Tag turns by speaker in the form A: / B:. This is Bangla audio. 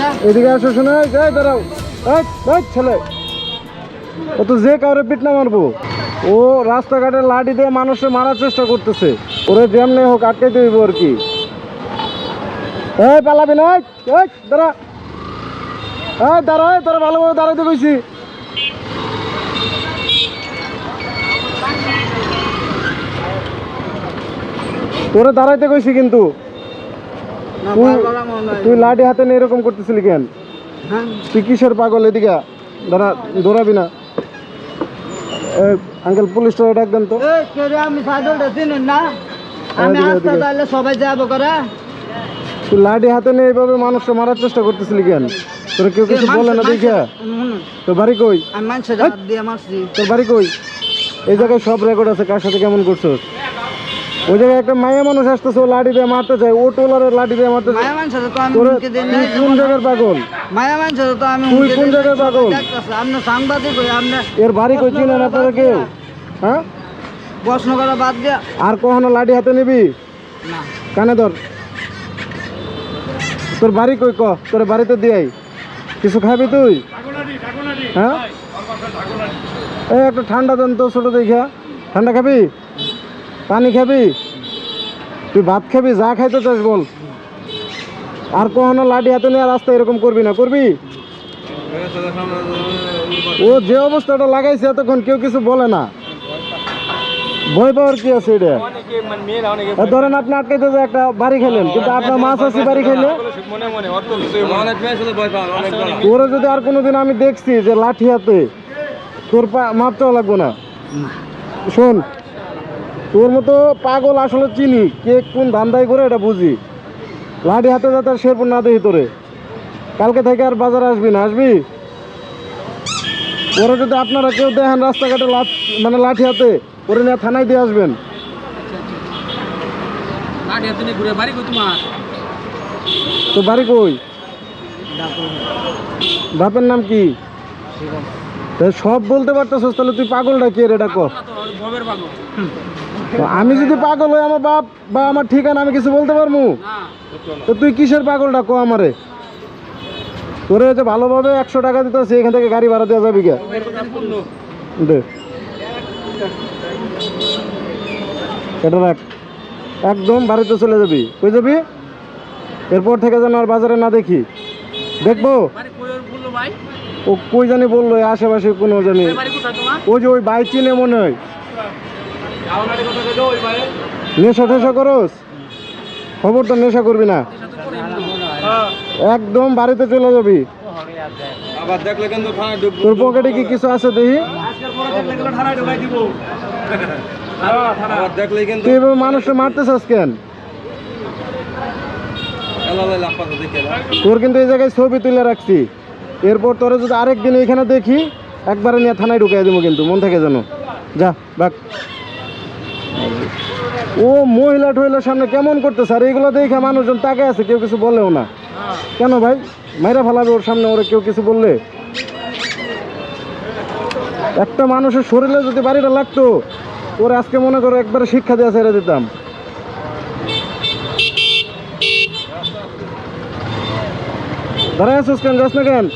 A: আচ্ছা।
B: এদিকে আসো শোনো যাই দাঁড়াও। ছেলে। ও তো যে কাউরে পিট না মারবো। ও রাস্তাঘাটে লাঠি দিয়ে মানুষের মারার চেষ্টা করতেছে। ওরে যেমনি হোক আটকাইতে হইব আর কি। এই পালাবি না দাঁড়া। এই, দাঁড়া তোরা ভালোভাবে দাঁড়াইতে কইছি। তোরে দাঁড়াইতে কইছি কিন্তু। তুই- লাঠি হাতে নিয়ে এরকম করতেছিলি কেন?
A: হ্যাঁ।
B: তুই কিসের পাগল এদিকে? দাঁড়া দৌড়াবি না। আঙ্কেল পুলিশটা ডাক দেন তো।
A: আমি সাইকেলটা চিনেন না। আমি আসতে তাহলে সবাই যাব করে।
B: তুই লাঠি হাতে নিয়ে এইভাবে মানুষকে মারার চেষ্টা করতেছিলি কেন? তোর কেউ কিছু বলে না দেখা? তোর বাড়ি কই? তোর বাড়ি কই? এই জায়গায় সব রেকর্ড আছে কার সাথে কেমন করছোস? ওই জায়গায় একটা মায়া মানুষ আসতেছে লাঠি দিয়ে মারতে চায় ও টোলারের লাঠি দিয়ে মারতে
A: মায়া মানুষের তো আমি
B: তোরে
A: হুমকি দিই
B: তুই
A: না
B: কোন জায়গার পাগল?
A: মায়া মানুষের তো আমি
B: তুই কোন জায়গার পাগল?
A: আপনি সাংবাদিক আপনি
B: এর বাড়ি কই চিনেন আপনারা কেউ? হ্যাঁ?
A: প্রশ্ন করা বাদ দিয়া।
B: আর কখনো লাঠি হাতে নিবি?
A: না।
B: কানে ধর। তোর বাড়ি কই ক? তোর বাড়িতে দিয়াই কিছু খাবি তুই? হ্যাঁ? এই একটা ঠান্ডা দেন তো ছোট দেখা। ঠান্ডা খাবি? পানি খাবি? তুই ভাত খাবি, যা খাইতে চাস বল। আর কখনো লাঠি হাতে নিয়ে রাস্তা এরকম করবি না, করবি? ও যে অবস্থাটা লাগাইছে এতক্ষণ কেউ কিছু বলে না। ভয় পাওয়ার কি আছে এটা? ধরেন আপনি আটকাইতে যে একটা বাড়ি খেলেন, কিন্তু আপনার মাছ আছে বাড়ি খেলে? তোরে যদি আর কোনোদিন আমি দেখছি যে লাঠি হাতে, তোর পা চাওয়া লাগবো না। শোন তোর মতো পাগল আসলে চিনি। কে কোন ধান্দাই করে এটা বুঝি? লাঠি হাতে যাতে শেরপুর না দেখি তোরে। কালকে থেকে আর বাজারে আসবি না আসবি? ওরা যদি আপনারা কেউ দেখেন রাস্তাঘাটে মানে লাঠি হাতে ওরে নিয়ে থানায় দিয়ে আসবেন। তো বাড়ি কই? বাপের নাম কি? সব বলতে পারতেছস তাহলে তুই পাগলটা কে রে এটা ক তো আমি যদি পাগল হই আমার বাপ বা আমার ঠিকানা আমি কিছু বলতে পারব তো তুই কিসের পাগলটা? ক আমারে। তোরে যে ভালোভাবে একশো টাকা দিতেছি এখান থেকে গাড়ি ভাড়া দেওয়া যাবি কে এটা রাখ। একদম বাড়িতে চলে যাবি। কই যাবি? এরপর থেকে যেন আর বাজারে না দেখি। দেখব? ও কই জানি বলল আশেপাশে কোনো জানি। ওই যে ওই বাইক চিনে মনে হয়। নেশা টেশা করস? খবর তো নেশা করবি না। একদম বাড়িতে চলে যাবি। তোর পকেটে কি কিছু আছে দেখি? তুই এভাবে মানুষকে মারতে চাস কেন। তোর কিন্তু এই জায়গায় ছবি তুলে রাখছি। এরপর তোরে যদি আরেকদিন এখানে দেখি, একবারে নিয়ে থানায় ঢুকাই দেবো কিন্তু, মন থেকে যেন। যা বাক ও মহিলা টহিলার সামনে কেমন করতেছে? আর এইগুলো দেখে মানুষজন তাকে আছে, কেউ কিছু বলেও না। কেন ভাই? মাইরা ফেলাবে ওর সামনে, ওরা কেউ কিছু বললে? একটা মানুষের শরীরে যদি বাড়িটা লাগতো, ওর আজকে মনে করো একবারে শিক্ষা দেওয়া ছেড়ে দিতাম। দাঁড়ায় আছিস কেন? যাস না কেন?